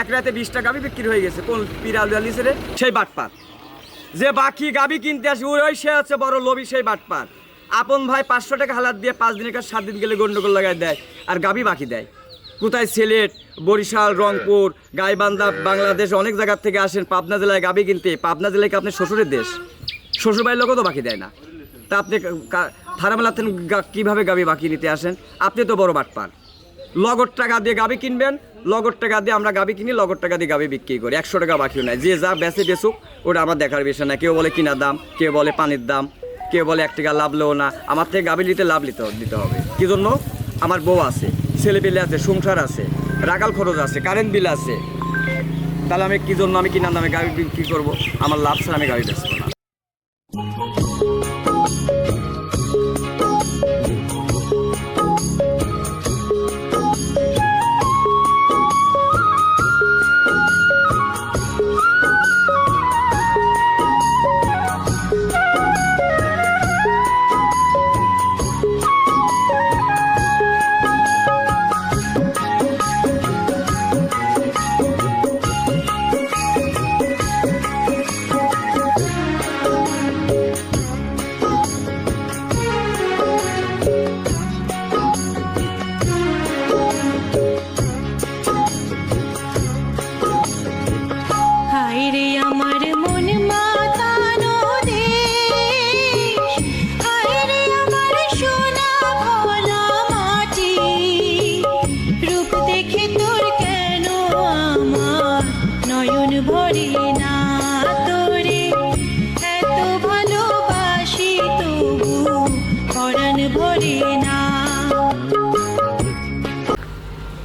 এক রাতে বিশটা গাবি বিক্রি হয়ে গেছে। কোন পিরাল আলিসে রে? সেই বাটপার। যে বাকি গাবি কিনতে আসে ওই সে হচ্ছে বড় লোভী সেই বাটপার। আপন ভাই পাঁচশো টাকা হালাত দিয়ে পাঁচ দিনের কাছে সাত দিন গেলে গন্ডগোল লাগাই দেয়, আর গাবি বাকি দেয়। কোথায় সিলেট, বরিশাল, রংপুর, গাইবান্ধা, বাংলাদেশ, অনেক জায়গার থেকে আসেন পাবনা জেলায় গাবি কিনতে। পাবনা জেলায় কি আপনার শ্বশুরের দেশ? শ্বশুর বাড়ির লোকও তো বাকি দেয় না। তা আপনি ফারামেলাতেন কীভাবে গাবি বাকি নিতে আসেন? আপনি তো বড় বাটপার। লগর টাকা দিয়ে গাবি কিনবেন, লগর টাকা দিয়ে আমরা গাবি কিনি, লগর টাকা দিয়ে গাবি বিক্রি করি। একশো টাকা বাকিও নাই। যে যা বেচে বেচুক, ওটা আমার দেখার বিষয় না। কেউ বলে কিনা দাম, কেউ বলে পানির দাম, কেউ বলে এক টাকা লাভ লেও না। আমার থেকে গাবি নিতে লাভ নিতে দিতে হবে। কি জন্য? আমার বউ আছে ছেলে পেলে আছে, সংসার আছে রাগাল খরচ আছে কারেন্ট বিল আছে। তাহলে আমি কি জন্য আমি কিনা দামে গাবি বিক্রি করব? আমার লাভ ছাড়া আমি গাবি বেচবো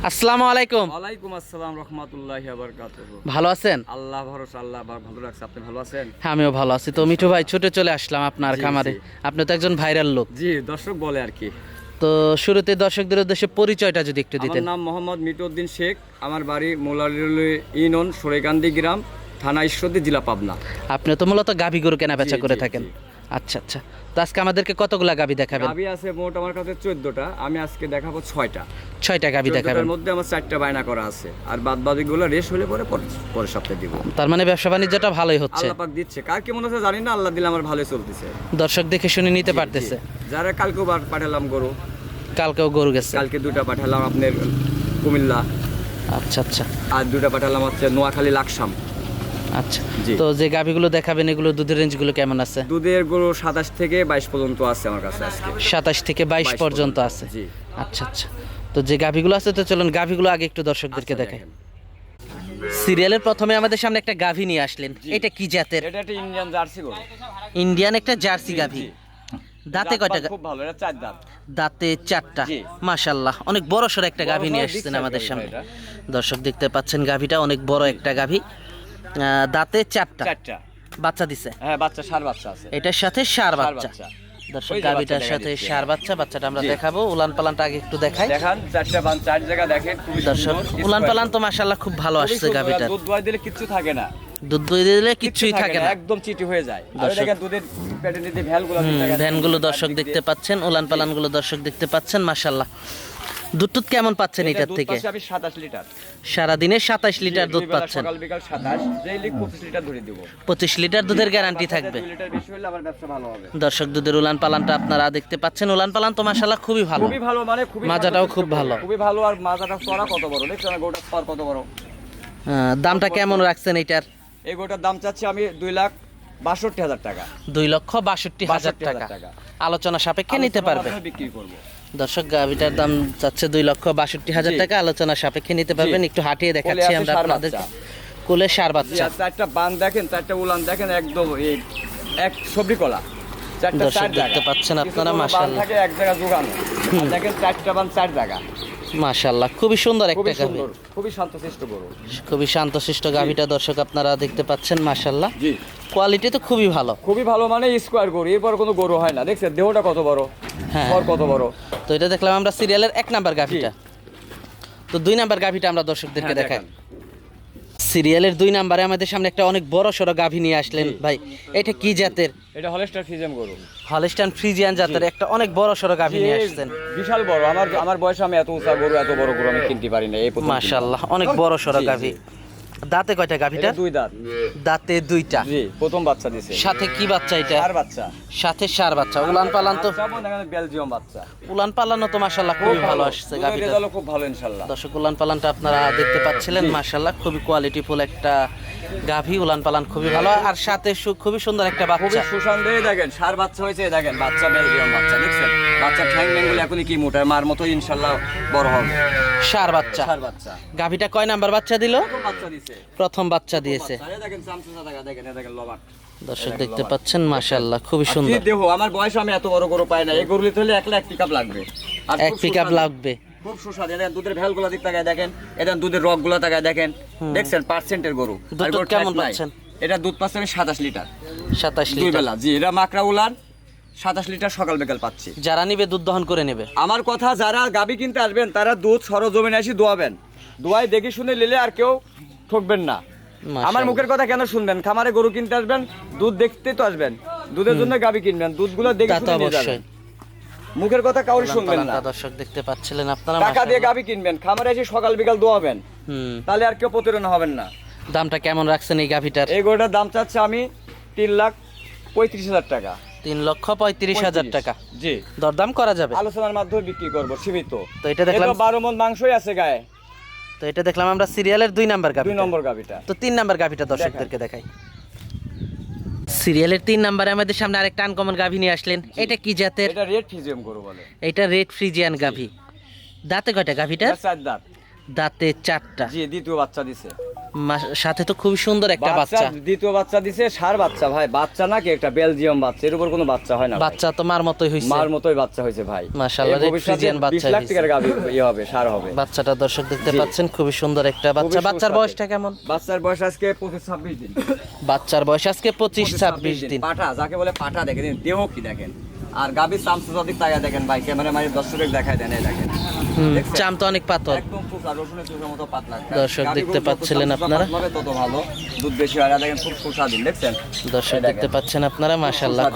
আসসালামু আলাইকুম। ওয়ালাইকুম আসসালাম রহমতুল্লাহ বারকাতুহ। ভালো আছেন? আল্লাহ ভরসা আল্লাহ ভালো রাখছে। আপনি ভালো আছেন? হ্যাঁ আমিও ভালো আছি। তো মিঠু ভাই ছুটে চলে আসলাম আপনার খামারে। আপনি তো একজন ভাইরাল লোক। জি দর্শক বলে আর কি। তো শুরুতে দর্শকদের উদ্দেশ্যে পরিচয়টা যদি একটু আমার দিতেন। নাম মোহাম্মদ মিটউদ্দিন শেখ। আমার বাড়ি মোলালি ইউনিয়ন সরেকান্দি গ্রাম। থানা ঈশ্বরদী জেলা পাবনা। আপনি তো মূলত গাভী গরু কেনা বেচা করে থাকেন। আচ্ছা আচ্ছা। তো আজকে আমাদেরকে কতগুলা গাভী দেখাবেন? গাভী আছে মোট আমার কাছে চোদ্দটা আমি আজকে দেখাবো ছয়টা। ছয়টা গাভী দেখাবেন। চোদ্দটার মধ্যে আমার চারটা বায়না করা আছে। আর বাদ বাকিগুলো রেস হলে পরে পরে- পরের সপ্তাহে দিব। তার মানে ব্যবসা বাণিজ্যটা ভালোই হচ্ছে। আল্লাহ পাক দিচ্ছে। কার কি মনে আছে জানি না আল্লাহ দিলে আমার ভালোই চলতেছে। দর্শক দেখে শুনে নিতে পারতেছে। যারা কালকেও পাঠালাম গরু কালকেও গরু গেছে। কালকে দুটা পাঠালাম আপনার কুমিল্লা। আচ্ছা আচ্ছা। আর দুটা পাঠালাম হচ্ছে নোয়াখালী লাকসাম। আচ্ছা। তো যে গাভীগুলো দেখাবেন এগুলো দুধের রেঞ্জগুলো কেমন আছে? দুধের গরু সাতাশ থেকে বাইশ পর্যন্ত আছে আমার কাছে আজকে। সাতাশ থেকে বাইশ পর্যন্ত আছে? আচ্ছা আচ্ছা। তো যে গাভীগুলো আছে তো চলুন গাভীগুলো আগে একটু দর্শকদেরকে আচ্ছা, দেখাই। সিরিয়ালের প্রথমে আমাদের সামনে একটা গাভী নিয়ে আসলেন। এটা কি জাতের? এটা একটা ইন্ডিয়ান জার্সি গরু। ইন্ডিয়ান একটা জার্সি গাভী। দাঁতে কয়টা খুব ভালো এটা চার দাঁত। দাঁতে চারটা। মাশাল্লাহ অনেক বড় সড় একটা গাভী নিয়ে আসছেন আমাদের সামনে। দর্শক দেখতে পাচ্ছেন গাভীটা অনেক বড় একটা গাভী। দাঁতে চারটা। চারটা। বাচ্চা দিছে। হ্যাঁ বাচ্চা সার বাচ্চা আছে। এটার সাথে সার বাচ্চা। দর্শক বাচ্চা সাথে সার বাচ্চা বাচ্চাটা আমরা দেখাবো। উলান পালানটা আগে একটু দেখাই। দেখান চারটা বান চার জায়গা দেখেন দর্শক উলান পালান তো গরু। মাশাল্লাহ খুব ভালো আসছে গাভীটার। দুধ দোয়াই দিলে কিচ্ছু থাকে না। দুধ দই দিলে কিছুই থাকে না। একদম চিটি হয়ে যায়। আর দেখেন দুধের প্যাটের নিতে ভ্যালগুলো ভ্যানগুলো দর্শক দেখতে পাচ্ছেন উলান পালানগুলো দর্শক দেখতে পাচ্ছেন মাশাল্লাহ দুধ টুধ কেমন পাচ্ছেন এটার থেকে? আমি 27 লিটার। সারাদিনে সাতাশ লিটার দুধ পাচ্ছেন। সকাল বিকাল 27 যেই লিখ 25 লিটার ধরে দিব। পঁচিশ লিটার দুধের গ্যারান্টি থাকবে। 2 লিটার বেশি হলে আমার ব্যবসা ভালো হবে। দর্শক দুধের উলান পালানটা আপনারা দেখতে পাচ্ছেন। উলান পালান তো খুবই ভালো। খুবই ভালো মানে খুবই মাজাটাও খুব ভালো। খুবই ভালো আর মাজাটা চড়া কত বড়? দেখছেন গোটা স্পার কত বড়? দামটা কেমন রাখছেন এটার এই গোটার দাম চাচ্ছি আমি 2 লাখ 62 হাজার টাকা। দুই লক্ষ বাষট্টি হাজার টাকা। আলোচনা সাপেক্ষে নিতে পারবে। বিক্রি করব। দর্শক গাভিটার দাম যাচ্ছে দুই লক্ষ বাষট্টি হাজার টাকা। আলোচনা সাপেক্ষে নিতে পারবেন একটু হাঁটিয়ে দেখাচ্ছি আমরা আপনাদের। কোলে সার বাচ্চা। চারটা বান দেখেন চারটা উলান দেখেন একদম এই এক সবজি কলা। দর্শক দেখতে পাচ্ছেন আপনারা, মাশাআল্লাহ। এক জায়গা জোগানো দেখেন চারটা বান চার জায়গা। মাশাল্লাহ খুবই সুন্দর একটা খুবই খুবই শান্তশিষ্ট গরু। খুবই শান্তশিষ্ট গাভীটা দর্শক আপনারা দেখতে পাচ্ছেন মাশাল্লাহ জি। কোয়ালিটি তো খুবই ভালো। খুবই ভালো মানে স্কোয়ার গরু এরপর কোনো গরু হয় না। দেখছেন দেহটা কত বড় হ্যাঁ। কত বড়। তো এটা দেখলাম আমরা সিরিয়ালের এক নাম্বার গাভীটা। তো দুই নাম্বার গাভীটা আমরা দর্শকদেরকে হ্যাঁ, দেখাই। সিরিয়ালের দুই নাম্বারে আমাদের সামনে একটা অনেক বড় সড়ো গাভী নিয়ে আসলেন ভাই। এটা কি জাতের? এটা হলেস্টার ফ্রিজিয়ান গরু। হলিস্টান ফ্রিজিয়ান জাতের একটা অনেক বড় সড়ো গাভী নিয়ে আসছেন। বিশাল বড়। আমার আমার বয়সে আমি এত উঁচা গরু এত বড় গরু আমি কিনতে পারি না। এই মাশাআল্লাহ অনেক বড় সড়ো গাভি। দাঁতে কয়টা গাভিটা? দুই দাঁত। দাঁতে দুইটা। জি প্রথম বাচ্চা দিছে। সাথে কি বাচ্চা এটা? আর বাচ্চা। সাথে সার বাচ্চা। উলান পালান তো বেলজিয়াম বাচ্চা। উলান পালানো তো মাশাআল্লাহ খুব ভালো আসছে গাভীটা। খুব ভালো ইনশাআল্লাহ। দর্শক উলান পালানটা আপনারা দেখতে পাচ্ছিলেন মাশাআল্লাহ। খুবই কোয়ালিটিফুল একটা গাভী উলান পালান খুবই ভালো। আর সাথে খুবই সুন্দর একটা বাচ্চা। খুবই সুসন্দেহে দেখেন সার বাচ্চা হয়েছে দেখেন বাচ্চা বেলজিয়াম বাচ্চা দেখছেন? বাচ্চা ঠ্যাং ম্যাঙ্গুল এখনই কি মোটা মার মতো ইনশাল্লাহ বড় হবে। সার বাচ্চা। সার বাচ্চা। গাভীটা কয় নাম্বার বাচ্চা দিল? প্রথম বাচ্চা দিছে। প্রথম বাচ্চা দিয়েছে। দেখেন দেখা দেখেন দেখেন লবাট দর্শক দেখতে পাচ্ছেন মাশাল্লাহ খুবই সুন্দর। দেহ? আমার বয়স আমি এত বড় গরু পাই না এই গরু নিতে হলে এক পিকআপ লাগবে। আর এক খুব পিক আপ লাগবে। খুব সুস্বাদু। এদের দুধের ভ্যালগুলো দিক তাকায় দেখেন এদের দুধের তাকায় দেখেন। দেখছেন পার্সেন্টের গরু। কেমন পাচ্ছেন? এটা দুধ পাচ্ছে আমি সাতাশ লিটার। সাতাশ লিটার। বেলা। জি এটা মাকড়া উলান সাতাশ লিটার সকাল বিকাল পাচ্ছি। যারা নিবে দুধ দহন করে নেবে। আমার কথা যারা গাবি কিনতে আসবেন তারা দুধ সরজমিনে এসে দোয়াবেন। দোয়াই দেখে শুনে নিলে আর কেউ ঠকবেন না। আমার মুখের কথা কেন শুনবেন? খামারে গরু কিনতে আসবেন দুধ দেখতে তো আসবেন। দুধের জন্য গাবি কিনবেন। দুধগুলো দেখে শুনে নিয়ে যাবেন। মুখের কথা কাউরি শুনবেন না। দর্শক দেখতে পাচ্ছিলেন আপনারা টাকা দিয়ে গাবি কিনবেন খামারে এসে সকাল বিকাল দোয়াবেন হুম। তাহলে আর কেউ প্রতারণা হবেন না। দামটা কেমন রাখছেন এই গাভিটার? এই গরুটার দাম চাচ্ছে আমি তিন লাখ পঁয়ত্রিশ হাজার টাকা। তিন লক্ষ পঁয়ত্রিশ হাজার টাকা। জি। দরদাম করা যাবে? আলোচনার মাধ্যমে বিক্রি করব সীমিত। তো এটা দেখলাম বারো মন মাংসই আছে গায়ে। তো এটা দেখলাম আমরা সিরিয়ালের দুই নাম্বার গাভি দুই নম্বর গাবিটা তো তিন নাম্বার গাভিটা দর্শকদেরকে দেখাই। সিরিয়ালের তিন নাম্বারে আমাদের সামনে আরেকটা আনকমন গাভি নিয়ে আসলেন। এটা কি জাতের? এটা রেড ফ্রিজিয়াম গরু বলে। এটা রেড ফ্রিজিয়ান গাভি। দাঁতে কয়টা গাভীটা চার দাঁত। দাঁতে চারটা। জি দ্বিতীয় বাচ্চা দিছে। সাথে তো খুবই সুন্দর একটা বাচ্চা বাচ্চা। দ্বিতীয় বাচ্চা দিছে সার বাচ্চা ভাই। বাচ্চা নাকি একটা বেলজিয়াম বাচ্চা? এর উপর কোনো বাচ্চা হয় না বাচ্চা তো মার মতোই হয়েছে মার মতোই বাচ্চা হয়েছে ভাই। মাশাআল্লাহ, ভবিষ্যতে Friesian 20 লাখ টাকার গাভি ইয়ে হবে সার হবে। বাচ্চাটা দর্শক দেখতে পাচ্ছেন খুবই সুন্দর একটা বাচ্চা। বাচ্চার বয়সটা কেমন? বাচ্চার বয়স আজকে পঁচিশ ছাব্বিশ দিন। বাচ্চার বয়স আজকে পঁচিশ ছাব্বিশ দিন। পাঠা যাকে বলে পাঠা দেখেন দেহ কি দেখেন? আর গাভীর সামসুদিক তাকায় দেখেন ভাই ক্যামেরা মারি দর্শক দেখায় দেন এই দেখেন? চাম তো অনেক পাতল। একদম চোখা রসুনের চোখের মতো পাতলা। দর্শক দেখতে পাচ্ছিলেন আপনারা? তত ভালো। দুধ বেশি হয় দেখেন খুব সুস্বাদু দেখছেন? দর্শক দেখতে পাচ্ছেন আপনারা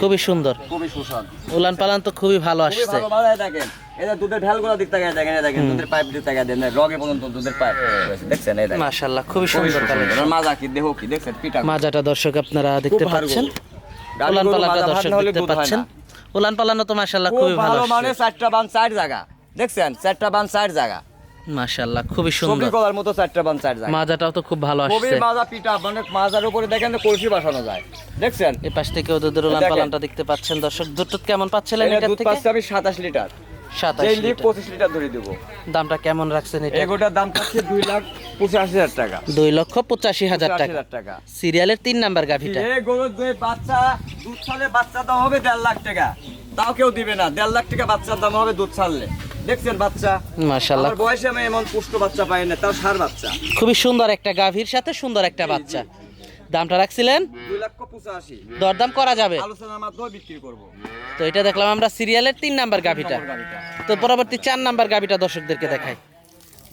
খুবই সুন্দর। খুবই সুস্বাদু। উলান পালান তো খুবই ভালো আসছে। ভালো ভালো দেখেন। এটা দুধের ঢালগুলো দিক তাকায় দেখেন দেখেন দুধের পাইপ দিক তাকায় দেন রগে পর্যন্ত দুধের পাইপ দেখছেন এই দেখেন। মাশাল্লাহ খুবই খুবই সুন্দর সুন্দর কালেকশন মাজা কি দেহ কি দেখছেন পিটা মাজাটা দর্শক আপনারা দেখতে পাচ্ছেন। উলান গরু পালানটা দর্শক দেখতে পাচ্ছেন। উলান পালানো তো মাশাল্লাহ খুবই ভালো ভালো মানে চারটা বান চার জায়গা। দেখছেন চারটা বান চার জায়গা। মাশাআল্লাহ খুবই সুন্দর। কলার মতো চারটা বান চার জায়গা। মাজাটাও তো খুব ভালো খুবই আসছে। মাজা পিটা মানে মাজার উপরে দেখেন তো কলসি বসানো যায়। দেখছেন? এই পাশ থেকে ওদের দেখেন। পালানটা দেখতে পাচ্ছেন দর্শক। দুধ কেমন পাচ্ছিলেন এটা থেকে দুধ থেকে? আমি সাতাশ লিটার। সাতাশ যেই লিখ লিটার। পঁচিশ লিটার ধরে দেবো। দামটা কেমন রাখছেন এটা? এগোটার দাম পাচ্ছে দুই লাখ পঁচাশি হাজার টাকা। দুই লক্ষ পঁচাশি হাজার টাকা। সিরিয়ালের তিন নাম্বার গাভিটা। গরুর দুই বাচ্চা দুধ ছাড়লে বাচ্চা দাম হবে দেড় লাখ টাকা। তাও কেউ দিবে না দেড় লাখ টাকা বাচ্চার দাম হবে দুধ ছাড়লে। দেখছেন বাচ্চা? বয়সে আমি এমন পুষ্ট বাচ্চা পাই না তাও সার বাচ্চা। খুবই সুন্দর একটা গাভীর সাথে সুন্দর একটা বাচ্চা। দামটা রাখছিলেন? দরদাম করা যাবে। বিক্রি করব। তো এটা দেখলাম আমরা সিরিয়ালের তিন নাম্বার গাভিটা। তো পরবর্তী চার নাম্বার গাভিটা দর্শকদেরকে দেখাই।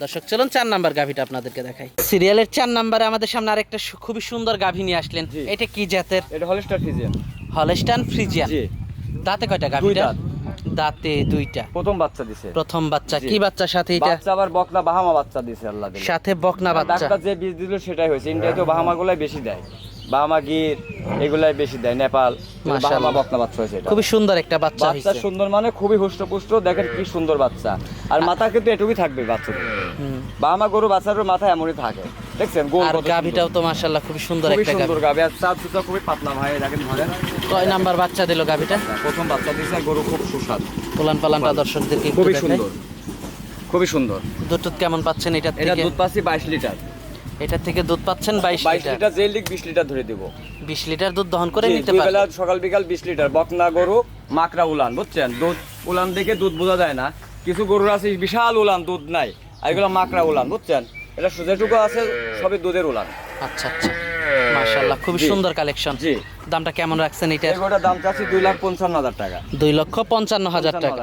দর্শক চলুন চার নাম্বার গাভিটা আপনাদেরকে দেখাই। সিরিয়ালের চার নাম্বারে আমাদের সামনে আরেকটা খুবই সুন্দর গাভী নিয়ে আসলেন। এটা কি জাতের? এটা হলস্টার ফ্রিজিয়ান। Holstein Friesian. জি। দাঁতে কয়টা গাভিটা? দাঁত। দুইটা। প্রথম বাচ্চা দিছে। প্রথম বাচ্চা। কি বাচ্চার সাথে এটা? বাচ্চা আবার বকনা বাহামা বাচ্চা দিছে আল্লাহ দিলে। সাথে বকনা বাচ্চা। ডাক্তার যে বীজ দিল সেটাই হয়েছে। ইন্ডিয়াতে বাহামা গুলাই বেশি দেয়। বাহামা গির এগুলাই বেশি দেয়। নেপাল বাহামা বকনা বাচ্চা হয়েছে এটা। খুবই সুন্দর একটা বাচ্চা বাচ্চা সুন্দর মানে খুবই হুষ্টপুষ্ট। দেখেন কি সুন্দর বাচ্চা। আর মাথা কিন্তু এটুকুই থাকবে বাচ্চাদের। হুম। বাহামা গরু বাচ্চার মাথা এমনই থাকে। দেখছেন গোল আর গাভিটাও তো মাশাল্লাহ খুবই সুন্দর একটা গাভি। সুন্দর গাভি। আর চার সুতা খুবই পাতলা ভাই দেখেন ধরেন। কয় নাম্বার বাচ্চা দিল গাভিটা? প্রথম বাচ্চা আর গরু খুব সুস্বাদু। উলান পালানটা দর্শকদেরকে খুবই সুন্দর। খুবই সুন্দর। দুধ টুধ কেমন পাচ্ছেন এটা থেকে? দুধ পাচ্ছি বাইশ লিটার। এটার থেকে দুধ পাচ্ছেন বাইশ বাইশ লিটার। লিটার যে লিখ বিশ লিটার ধরে দেবো। বিশ লিটার দুধ দহন করে নিতে দুই বেলা সকাল বিকাল বিশ লিটার। বকনা গরু মাকড়া উলান বুঝছেন? দুধ উলান দেখে দুধ বোঝা যায় না। কিছু গরুর আছে বিশাল উলান দুধ নাই। আর এগুলো মাকড়া উলান বুঝছেন? এটা যেটুকু আছে সবই দুধের উলান। আচ্ছা আচ্ছা। মাশাল্লাহ খুবই জি। সুন্দর কালেকশন জি। দামটা কেমন রাখছেন এটার? এগুলোটার দাম চাচ্ছি দুই লাখ পঞ্চান্ন হাজার টাকা। দুই লক্ষ পঞ্চান্ন হাজার টাকা।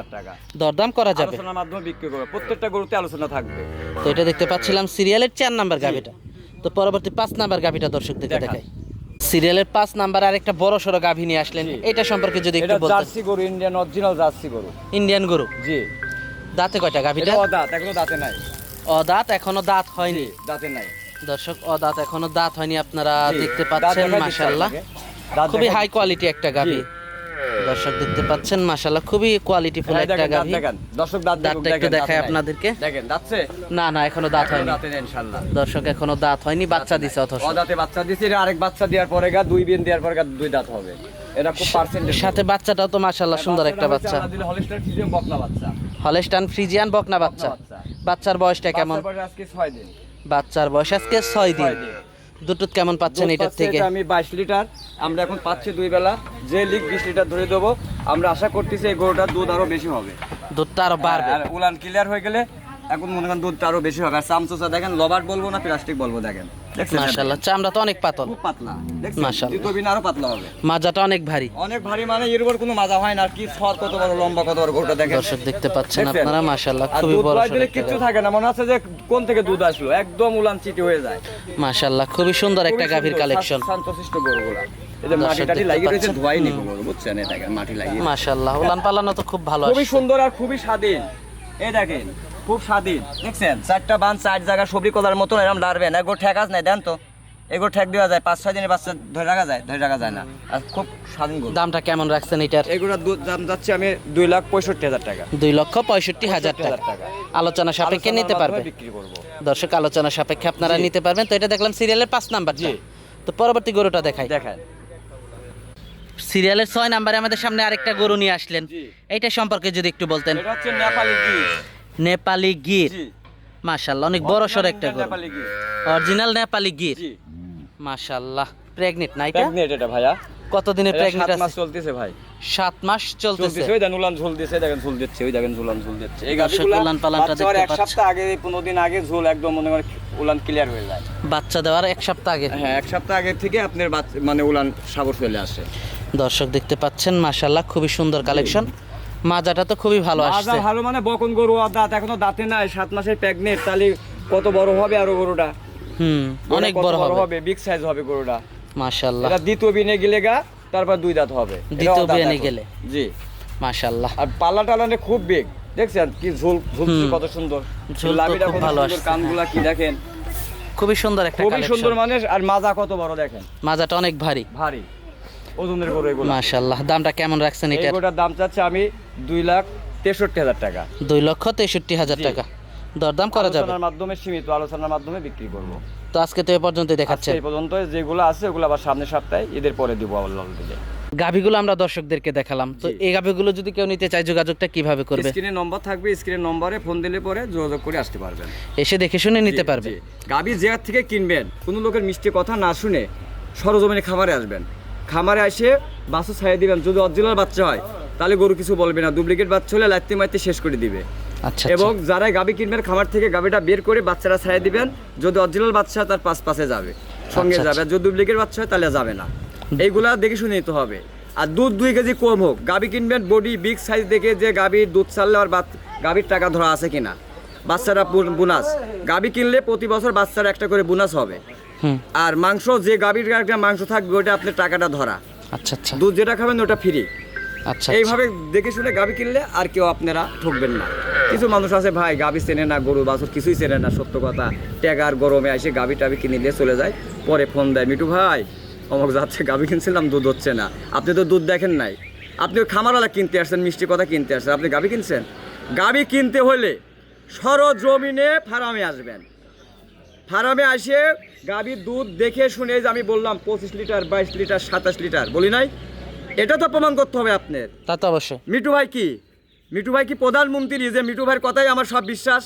দরদাম করা যাবে? আলোচনার মাধ্যমে বিক্রি করবে। প্রত্যেকটা গরুতে আলোচনা থাকবে। তো এটা দেখতে পাচ্ছিলাম সিরিয়ালের চার নাম্বার গাভিটা। তো পরবর্তী পাঁচ নাম্বার গাভিটা দর্শকদেরকে দেখান। দেখাই। সিরিয়ালের পাঁচ নাম্বার আর একটা বড় সড়ো গাভী নিয়ে আসলেন। এটা সম্পর্কে যদি একটু বলতেন। জার্সি গরু ইন্ডিয়ান অরিজিনাল জার্সি গরু। ইন্ডিয়ান গরু? জি। দাঁতে কয়টা গাভিটা এটা দাঁত? এখনও দাঁতে নাই। ও দাঁত এখনও দাঁত হয়নি? দাঁতে নাই। দর্শক অদাঁত এখনও দাঁত হয়নি আপনারা দেখতে পাচ্ছেন দেখাই। দাঁত খুবই হাই কোয়ালিটি একটা গাভী। দর্শক দেখতে পাচ্ছেন মাশাল্লাহ খুবই কোয়ালিটিফুল এই একটা গাভী। দেখেন। দর্শক দাঁত দাঁতটা একটু দাঁত দেখায় নাই। আপনাদেরকে। দেখেন দাঁতছে? না না এখনও দাঁত হয়নি। দাঁতে নেই, ইনশাল্লাহ দর্শক এখনও দাঁত হয়নি বাচ্চা দিছে অথচ। অদাঁতে বাচ্চা দিছে এটা আরেক বাচ্চা দেওয়ার পরে গা দুই বিন দেওয়ার পরে গা দুই দাঁত হবে। এটা খুব পার্সেন্টেজ সাথে বাচ্চাটাও তো মাশাল্লাহ সুন্দর একটা বাচ্চা। হলিস্টার ফিজিয়াম বকনা বাচ্চা। হলেস্টান ফ্রিজিয়ান বকনা বাচ্চা। বাচ্চা। বাচ্চার বয়সটা কেমন? বাচ্চার বয়স আজকে ছয় দিন। দুটোত কেমন পাচ্ছেন এটার থেকে? আমি বাইশ লিটার। আমরা এখন পাচ্ছি দুই বেলা। যে লিক বিশ লিটার ধরে দেবো। আমরা আশা করতেছি এই গরুটার দুধ আরও বেশি হবে। দুধটা আরও বাড়বে। উলান ক্লিয়ার হয়ে গেলে এখন মনে করেন দুধটা আরও বেশি হবে। আর চামচোচা দেখেন লবাট বলব না প্লাস্টিক বলব দেখেন। মাশাল্লাহ চামড়া তো অনেক পাতল। খুব পাতলা মাশাআল্লাহ। আরও পাতলা হবে। মাজাটা অনেক ভারী। অনেক ভারী মানে এর উপর কোনো মাজা হয় না কি সর কত বড় লম্বা কত বড় গরুটা দেখেন? দর্শক দেখতে পাচ্ছেন আপনারা মাশাল্লাহ আর খুবই বড় কিচ্ছু থাকে না মনে হচ্ছে যে কোন থেকে দুধ আসলো? একদম উলান চিটি হয়ে যায়। মাশাল্লাহ খুবই সুন্দর একটা গাভীর কালেকশন শান্ত- শান্তশিষ্ট গরুগুলা। উলান পালানো তো খুব ভালো খুবই সুন্দর আর খুবই স্বাধীন। এই দেখেন খুব স্বাধীন। দেখছেন? চারটা বান চার জায়গা সবরি কলার মতন এরকম লাড়বেন এগুলো ঠেকাস নাই দেন তো। এগুলো ঠেক দেওয়া যায় পাঁচ ছয় দিনের বাচ্চা ধরে রাখা যায় ধরে রাখা যায় না। আর খুব স্বাধীন গরু। দামটা কেমন রাখছেন এটার? এগুলোর দাম যাচ্ছে আমি দুই লাখ পঁয়ষট্টি হাজার টাকা। দুই লক্ষ পঁয়ষট্টি হাজার টাকা। আলোচনা সাপেক্ষে নিতে পারবে। বিক্রি করব। দর্শক আলোচনা সাপেক্ষে আপনারা নিতে পারবেন। তো এটা দেখলাম সিরিয়ালের পাঁচ নাম্বার জি। তো পরবর্তী গরুটা দেখাই। দেখেন। সিরিয়ালের ছয় নাম্বারে আমাদের সামনে আরেকটা গরু নিয়ে আসলেন। এইটা সম্পর্কে যদি একটু বলতেন। এটা হচ্ছে নেপালি নেপালি গির মাশাল্লাহ অনেক বড় সর একটা গরু। অরিজিনাল নেপালি গির মাশাল্লাহ প্রেগনেন্ট না এটা? প্রেগনেন্ট এটা ভাইয়া। কতদিনে প্রেগনেন্ট সাত মাস চলতেছে ভাই। সাত মাস চলতেছে। ওই দেখেন উলান ঝুল দেখেন ঝুল দিচ্ছে ওই দেখেন ঝুলান ঝুল দিচ্ছে এই উলান পালানটা দেখতে এক পাচ্ছেন। সপ্তাহ আগে পনেরো দিন আগে ঝুল একদম মনে করে উলান ক্লিয়ার হয়ে যায়। বাচ্চা দেওয়ার এক সপ্তাহ আগে। হ্যাঁ এক সপ্তাহ আগে থেকে আপনার মানে উলান সাবর চলে আসে। দর্শক দেখতে পাচ্ছেন মাশাল্লাহ খুবই সুন্দর কালেকশন মাজাটা তো খুবই ভালো আসছে। মাজা ভালো মানে বকন গরু আর দাঁত এখনও দাঁতে নাই সাত মাসের প্রেগনেন্ট তাহলে কত বড় হবে আরও গরুটা? হুম অনেক বড় হবে। বিগ সাইজ হবে গরুটা। মাশাল্লাহ এটা দ্বিতীয় বিনে গেলে গা তারপর দুই দাঁত হবে। দ্বিতীয় বিনে গেলে। জি। মাশাল্লাহ আর পাল্লা টালানে খুব বেগ দেখছেন কি ঝুল ঝুলছে কত সুন্দর। ঝুল লাভিটা খুব কত ভালো সুন্দর আসছে। কানগুলা কি দেখেন? খুবই সুন্দর একটা খুবই সুন্দর মানুষ আর মাজা কত বড় দেখেন? মাজাটা অনেক ভারী। ভারী। ওজনের গরু এগুলো। মাশাল্লাহ দামটা কেমন রাখছেন এই এটার? দাম চাচ্ছে আমি দুই লাখ তেষট্টি হাজার টাকা। দুই লক্ষ তেষট্টি হাজার টাকা। দরদাম করা যাবে? আলোচনার মাধ্যমে সীমিত আলোচনার মাধ্যমে বিক্রি করব। তো আজকে তো এ পর্যন্ত দেখাচ্ছে। এই পর্যন্ত যেগুলো আছে ওগুলো আবার সামনের সপ্তাহে ঈদের পরে দিব আল্লাহ দিলে গাভিগুলো আমরা দর্শকদেরকে দেখালাম। তো এই গাভিগুলো যদি কেউ নিতে চায় যোগাযোগটা কীভাবে করবে? স্ক্রিনে নম্বর থাকবে স্ক্রিনের নম্বরে ফোন দিলে পরে যোগাযোগ করে আসতে পারবেন। এসে দেখে শুনে নিতে পারবে। গাভী জায়গা থেকে কিনবেন কোনো লোকের মিষ্টি কথা না শুনে সরজমিনে খামারে আসবেন। খামারে এসে বাসু ছাইয়ে দিবেন। যদি অরিজিনাল বাচ্চা হয় তাহলে গরু কিছু বলবে না। ডুপ্লিকেট বাচ্চা হলে লাইতে মাইতে শেষ করে দিবে। আচ্ছা এবং যারা গাভী কিনবেন খামার থেকে গাভীটা বের করে বাচ্চারা ছাইয়ে দিবেন। যদি অরিজিনাল বাচ্চা তার পাশ পাশে যাবে সঙ্গে আচ্ছা, যাবে। আর যদি ডুপ্লিকেট বাচ্চা হয় তাহলে যাবে না। এইগুলা দেখে শুনে নিতে হবে। আর দুধ দুই কেজি কম হোক গাভী কিনবেন বডি বিগ সাইজ দেখে যে গাভীর দুধ ছাড়লে আর গাভীর টাকা ধরা আছে কিনা। বাচ্চারা বোনাস। গাভী কিনলে প্রতি বছর বাচ্চারা একটা করে বোনাস হবে। আর মাংস যে গাভীর একটা মাংস থাকবে ওটা আপনার টাকাটা ধরা। আচ্ছা আচ্ছা। দুধ যেটা খাবেন ওটা ফ্রি আচ্ছা এইভাবে দেখে শুনে গাভী কিনলে আর কেউ আপনারা ঠকবেন না। কিছু মানুষ আছে, ভাই গাভী চেনে না, গরু, বাছুর কিছুই চেনে না, সত্য কথা। ট্যাগার গরমে আসে গাভী টাভি কিনে দিয়ে চলে যায়, পরে ফোন দেয় মিটু ভাই, অমুক যাচ্ছে গাভী কিনছিলাম, দুধ হচ্ছে না। আপনি তো দুধ দেখেন নাই। আপনি খামারওয়ালা কিনতে আসছেন, মিষ্টি কথা কিনতে আসছেন, আপনি গাভী কিনছেন? গাভী কিনতে হলে সরজমিনে ফার্মে আসবেন। ফার্মে আসে গাভীর দুধ দেখে শুনে যে আমি বললাম পঁচিশ লিটার, বাইশ লিটার, সাতাশ লিটার, বলি নাই? এটা তো প্রমাণ করতে হবে আপনার। তা তো অবশ্যই। মিটু ভাই কি? মিটু ভাই কি প্রধানমন্ত্রী? যে মিটু ভাইয়ের কথাই আমার সব বিশ্বাস।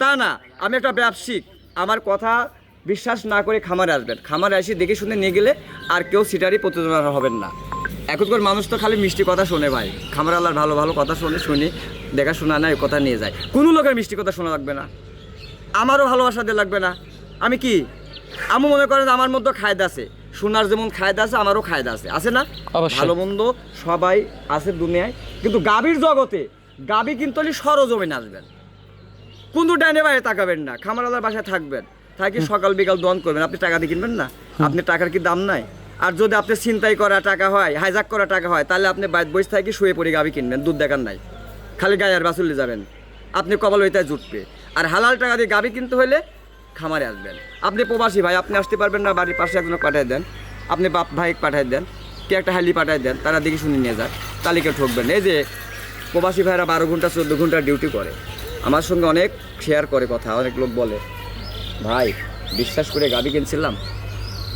তা না আমি একটা ব্যবসায়িক। আমার কথা বিশ্বাস না করে খামারে আসবেন। খামারে এসে দেখে শুনে নিয়ে গেলে আর কেউ সিটারই প্রতিযোগিতা হবেন না। এখনকার মানুষ তো খালি মিষ্টি কথা শোনে ভাই। খামার আল্লাহর ভালো ভালো কথা শুনে শুনি দেখা শোনা না এই কথা নিয়ে যায়। কোনো লোকের মিষ্টি কথা শোনা লাগবে না। আমারও ভালোবাসা দিয়ে লাগবে না। আমি কি? আমি মনে করেন আমার মধ্যে খায়দা আছে। সোনার যেমন খায়দা আছে আমারও খায়দা আছে। আছে না? ভালো মন্দ সবাই আছে দুনিয়ায়। কিন্তু গাভীর জগতে গাবি কিন্তু হলে সরজমিনে আসবেন। কিন্তু ডাইনে বাইরে তাকাবেন না খামারালার বাসায় থাকবেন। থাকি সকাল বিকাল দন করবেন আপনি টাকা দিয়ে কিনবেন না? আপনি টাকার কি দাম নাই? আর যদি আপনি ছিনতাই করা টাকা হয় হাইজাক করা টাকা হয় তাহলে আপনি বাইর বসে থাকি শুয়ে পড়ে গাবি কিনবেন দুধ দেখার নাই। খালি গায়ে আর বাসুল্লি যাবেন। আপনি কপাল হইতে জুটবে। আর হালাল টাকা দিয়ে গাভী কিনতে হলে খামারে আসবেন। আপনি প্রবাসী ভাই, আপনি আসতে পারবেন না, বাড়ির পাশে একজন পাঠিয়ে দেন। আপনি বাপ ভাই পাঠিয়ে দেন, কে একটা হ্যালি পাঠিয়ে দেন, তারা দেখে শুনে নিয়ে যাক তালিকা ঠকবেন। এই যে প্রবাসী ভাইরা বারো ঘণ্টা, চোদ্দ ঘণ্টা ডিউটি করে, আমার সঙ্গে অনেক শেয়ার করে কথা, অনেক লোক বলে, ভাই, বিশ্বাস করে গাড়ি কিনছিলাম?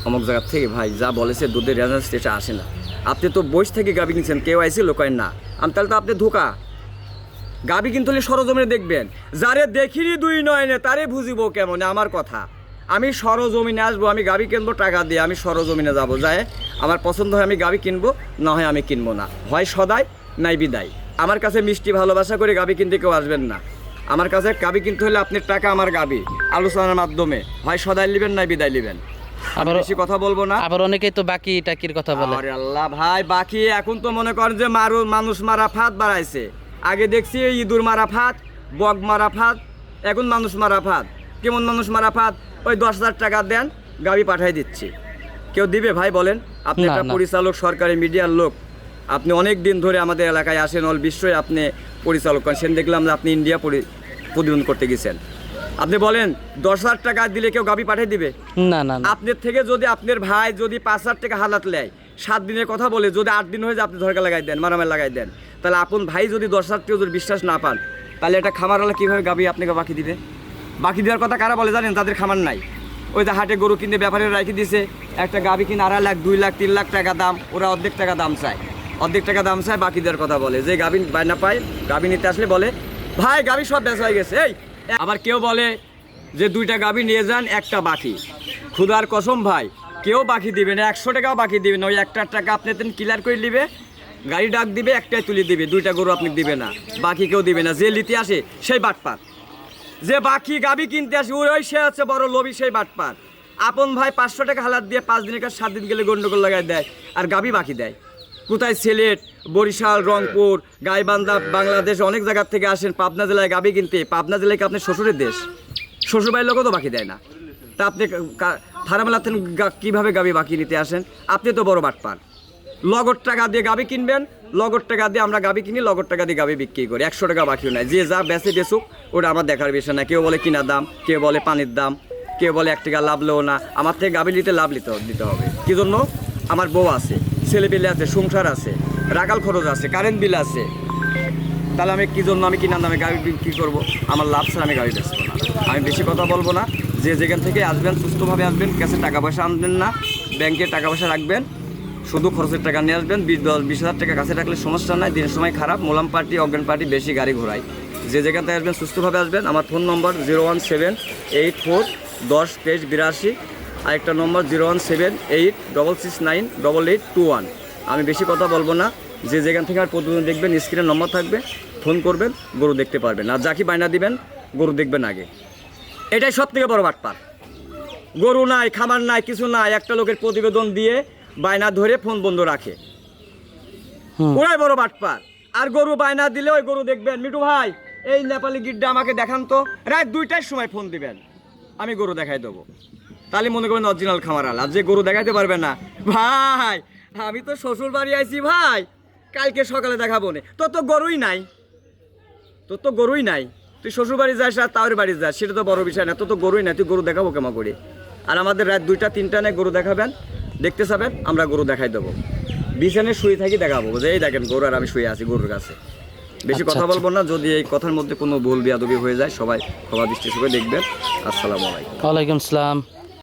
অমুক জায়গার থেকে, ভাই, যা বলেছে দুধের রেজাল্ট সেটা আসে না। আপনি তো বয়স থেকে গাবি কিনছেন কেউ আইসি লোকায় না। আমি তাহলে তো আপনি ধোকা। গাবি কিন্তু সরজমিনে দেখবেন। যারে দেখিনি দুই নয়নে তারে বুঝিব কেমন? আমার কথা। আমি সরজমিনে আসব আমি গাবি কিনবো টাকা দিয়ে আমি সরজমিনে যাব। যায় আমার পছন্দ হয় আমি গাবি কিনবো না হয় আমি কিনবো না। হয় সদাই নাই বিদায়। আমার কাছে মিষ্টি ভালোবাসা করে গাবি কিনতে কেউ আসবেন না। আমার কাছে গাবি কিনতে হলে আপনার টাকা আমার গাবি আলোচনার মাধ্যমে। হয় সদাই নেবেন নাই বিদায় নেবেন আবার বেশি কথা বলব না। আবার অনেকেই তো বাকি টাকির কথা বলে। আরে আল্লাহ ভাই বাকি এখন তো মনে করেন যে মারু মানুষ মারা ফাঁদ বাড়াইছে। আগে দেখছি ইঁদুর মারা ফাঁদ বগ মারা ফাঁদ এখন মানুষ মারা ফাঁদ কেমন মানুষ মারা ফাঁদ ওই দশ হাজার টাকা দেন গাড়ি পাঠাই দিচ্ছি। কেউ দিবে ভাই বলেন আপনি একটা পরিচালক সরকারি মিডিয়ার লোক। আপনি অনেক দিন ধরে আমাদের এলাকায় আসেন অল বিশ্বই আপনি পরিচালক করেন। সেন দেখলাম যে আপনি ইন্ডিয়া পরি- প্রতিবেদন করতে গেছেন। আপনি বলেন দশ হাজার টাকা দিলে কেউ গাবি পাঠিয়ে দিবে? না না না। আপনার থেকে যদি আপনার ভাই যদি পাঁচ হাজার টাকা হালাত নেয় সাত দিনের কথা বলে যদি আট দিন হয়ে যায় আপনি ধরকা লাগাই দেন মারামারি লাগাই দেন। তাহলে আপন ভাই যদি টাকা যদি বিশ্বাস না পান, তাহলে এটা খামারওয়ালা কীভাবে গাবি আপনাকে বাকি দিবে? বাকি দেওয়ার কথা কারা বলে জানেন? তাদের খামার নাই। ওই যে হাটে গরু কিনে ব্যাপারে রাখি দিছে একটা গাবি কিনে আড়াই লাখ, দুই লাখ, তিন লাখ টাকা দাম, ওরা অর্ধেক টাকা দাম চায়। অর্ধেক টাকা দাম চায়, বাকি দেওয়ার কথা বলে। যে গাবি বায়না পায়, গাবি নিতে আসলে বলে, ভাই, গাবি সব বেচা হয়ে গেছে, এই! আবার কেউ বলে যে, দুইটা গাবি নিয়ে যান, একটা বাকি। ক্ষুধার কসম ভাই, কেউ বাকি দিবে না, একশো টাকাও বাকি দিবে না। ওই একটা টাকা আপনি ক্লিয়ার করে দিবে গাড়ি ডাক দিবে, একটাই তুলে দিবে, দুইটা গরু আপনি দিবে না। বাকি কেউ দিবে না। যে লিতে আসে, সেই বাটপার। যে বাকি গাবি কিনতে আসে, ওই সে আছে বড় লোভী, সেই বাটপার। আপন ভাই পাঁচশো টাকা হালাত দিয়ে পাঁচ দিনের কাজ, সাত দিন গেলে গন্ডগোল লাগাই দেয়, আর গাবি বাকি দেয়। কোথায় সিলেট, বরিশাল, রংপুর, গাইবান্ধা, বাংলাদেশ, অনেক জায়গার থেকে আসেন পাবনা জেলায় গাবি কিনতে। পাবনা জেলায় কি আপনার শ্বশুরের দেশ? শ্বশুরবাড়ির লোকও তো বাকি দেয় না। তা আপনি থারামেলাতেন কীভাবে গাবি বাকি নিতে আসেন? আপনি তো বড় বাটপার। লগর টাকা দিয়ে গাবি কিনবেন লগর টাকা দিয়ে আমরা গাবি কিনি লগর টাকা দিয়ে গাবি বিক্রি করি। একশো টাকা বাকিও নাই। যে যা বেচে বেচুক, ওটা আমার দেখার বিষয় না। কেউ বলে কিনা দাম, কেউ বলে পানির দাম, কেউ বলে এক টাকা লাভ লেও না। আমার থেকে গাবি নিতে লাভ নিতে দিতে হবে। কি জন্য? আমার বউ আছে ছেলে পেলে আছে, সংসার আছে, রাগাল খরচ আছে কারেন্ট বিল আছে। তাহলে আমি কি জন্য আমি কিনা দামে গাড়ি বিক্রি করব? আমার লাভ ছাড়া আমি গাড়ি বেচবো না। আমি বেশি কথা বলব না। যে যেখান থেকে আসবেন, সুস্থভাবে আসবেন ক্যাশে টাকা পয়সা আনবেন না। ব্যাংকে টাকা পয়সা রাখবেন। শুধু খরচের টাকা নিয়ে আসবেন, বিশ দশ, বিশ হাজার টাকা কাছে রাখলে সমস্যা নাই, দিনের সময় খারাপ, মোলাম পার্টি, অজ্ঞান পার্টি, বেশি গাড়ি ঘোরায় যে যেখান থেকে আসবেন, সুস্থভাবে আসবেন। আমার phone number zero one seven eight four দশ তেইশ বিরাশি। আরেকটা number zero one seven eight double six nine double eight two one. আমি বেশি কথা বলব না। যে যেখান থেকে আর প্রতিদিন দেখবেন, স্ক্রিনের নম্বর থাকবে। ফোন করবেন, গরু দেখতে পারবেন। আর যাকে বায়না দিবেন, গরু দেখবেন আগে। এটাই সব থেকে বড় বাটপার। গরু নাই, খামার নাই, কিছু নাই। একটা লোকের প্রতিবেদন দিয়ে বায়না ধরে ফোন বন্ধ রাখে। ওরাই বড় বাটপার। আর গরু বায়না দিলে ওই গরু দেখবেন মিটু ভাই এই নেপালি গিড্ডা আমাকে দেখান তো। রাত দুইটার সময় ফোন দিবেন আমি গরু দেখাই দেবো। তাহলে মনে করবেন অরিজিনাল খামার আল আর যে গরু দেখাইতে পারবে না। ভাই আমি তো শ্বশুর বাড়ি আইছি ভাই কালকে সকালে দেখাবো না। তোর তো গরুই নাই। তোর তো গরুই নাই। তুই শ্বশুর বাড়ি যাস আর তাওর বাড়ি যাস সেটা তো বড় বিষয় না। তোর তো গরুই নাই তুই গরু দেখাবো কেমন করে? আর আমাদের রাত দুইটা তিনটা নেই গরু দেখাবেন। দেখতে চাবেন আমরা গরু দেখাই দেবো। বিছানে শুয়ে থাকি দেখাবো যে এই দেখেন গরু আর আমি শুয়ে আছি গরুর কাছে। বেশি আচ্ছা, কথা আচ্ছা। বলব না যদি এই কথার মধ্যে কোনো ভুল বিয়াদবি হয়ে যায় সবাই ক্ষমা দৃষ্টি সুখে দেখবেন। আসসালামু আলাইকুম। ওয়ালাইকুম আসসালাম